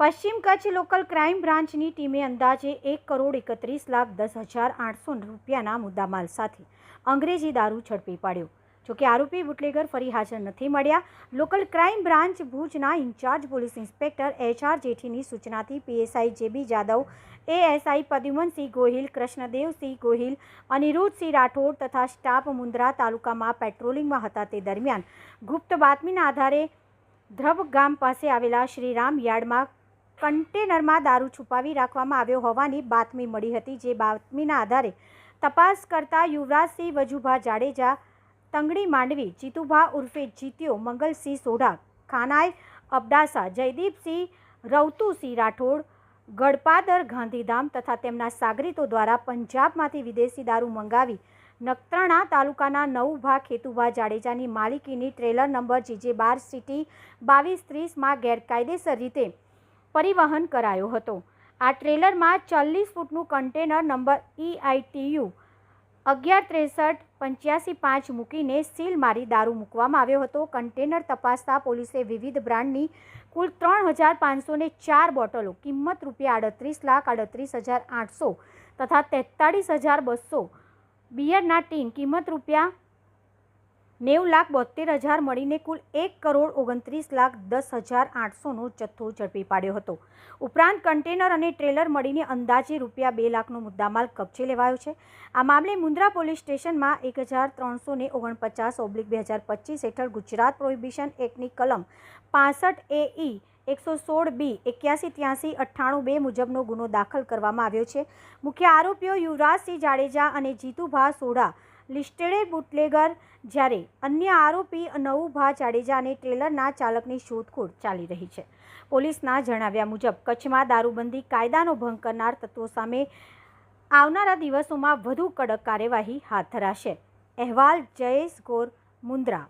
પશ્ચિમ Kutch local crime બ્રાન્ચની ટીમે અંદાજે એક કરોડ એકત્રીસ લાખ દસ હજાર આઠસો રૂપિયાના મુદ્દામાલ સાથે અંગ્રેજી દારૂ ઝડપી પાડ્યો. જોકે આરોપી બુટલેગર ફરી હાજર નથી મળ્યા. લોકલ ક્રાઇમ બ્રાન્ચ ભુજના in-charge police inspector H R જેઠીની સૂચનાથી PSI JB Jadav, ASI Padyumansinh Gohil, Krishnadevsinh Gohil, Aniruddhsinh Rathod તથા સ્ટાફ મુન્દ્રા તાલુકામાં પેટ્રોલિંગમાં હતા તે દરમિયાન ગુપ્ત બાતમીના આધારે ધ્રબ ગામ પાસે આવેલા શ્રીરામ યાર્ડમાં કન્ટેનરમાં દારૂ છુપાવી રાખવામાં આવ્યો હોવાની બાતમી મળી હતી, જે બાતમીના આધારે તપાસ કરતા યુવરાજસિંહ વજુભા જાડેજા, તંગડી માંડવી, જીતુભા ઉર્ફે જીત્યો, મંગલસિંહ સોઢા ખાનાય અબડાસા, જયદીપસિંહ, રવતુસિંહ રાઠોડ ગડપાદર ગાંધીધામ તથા તેમના સાગરીતો દ્વારા પંજાબમાંથી વિદેશી દારૂ મંગાવી નખત્રાણા તાલુકાના નવભા ખેતુભા જાડેજાની માલિકીની ટ્રેલર નંબર જીજે બાર સિટી બાવીસ ત્રીસમાં ગેરકાયદેસર રીતે પરિવહન કરાયો હતો. આ ટ્રેલરમાં ચાલીસ ફૂટનું container number E E I T U અગિયાર ત્રેસઠ પંચ્યાસી પાંચ મૂકીને સીલ મારી દારૂ મૂકવામાં આવ્યો હતો. કન્ટેનર તપાસતા પોલીસે વિવિધ બ્રાન્ડની કુલ ત્રણ હજાર પાંચસો ને ચાર બોટલો, કિંમત રૂપિયા આડત્રીસ લાખ આડત્રીસ હજાર આઠસો તથા તેતાળીસ હજાર બસો બિયરના ટીન, કિંમત રૂપિયા નેવું લાખ બોતેર હજાર મળીને કુલ એક કરોડ ઓગણત્રીસ લાખ દસ હજાર આઠસોનો જથ્થો ઝડપી પાડ્યો હતો. ઉપરાંત કન્ટેનર અને ટ્રેલર મળીને અંદાજે રૂપિયા બે લાખનો મુદ્દામાલ કબજે લેવાયો છે. આ મામલે મુન્દ્રા પોલીસ સ્ટેશનમાં એક હજાર ત્રણસો ને ઓગણપચાસ ઓબ્લિક બે હજાર પચીસ હેઠળ ગુજરાત પ્રોહિબિશન એક્ટની કલમ પાસઠ એ ઈ એકસો સોળ બી એક્યાસી ત્યાસી અઠ્ઠાણું બે મુજબનો ગુનો દાખલ કરવામાં આવ્યો છે. મુખ્ય આરોપીઓ યુવરાજસિંહ જાડેજા અને જીતુભા સોઢા લિસ્ટેડ બુટલેગર જ્યારે અન્ય આરોપી નવુભા જાડેજા અને ટ્રેલરના ચાલકની શોધખોળ ચાલી રહી છે. પોલીસના જણાવ્યા મુજબ, કચ્છમાં દારૂબંધી કાયદાનો ભંગ કરનાર તત્વો સામે આવનારા દિવસોમાં વધુ કડક કાર્યવાહી હાથ ધરાશે. અહેવાલ જયેશ ગોર, મુન્દ્રા.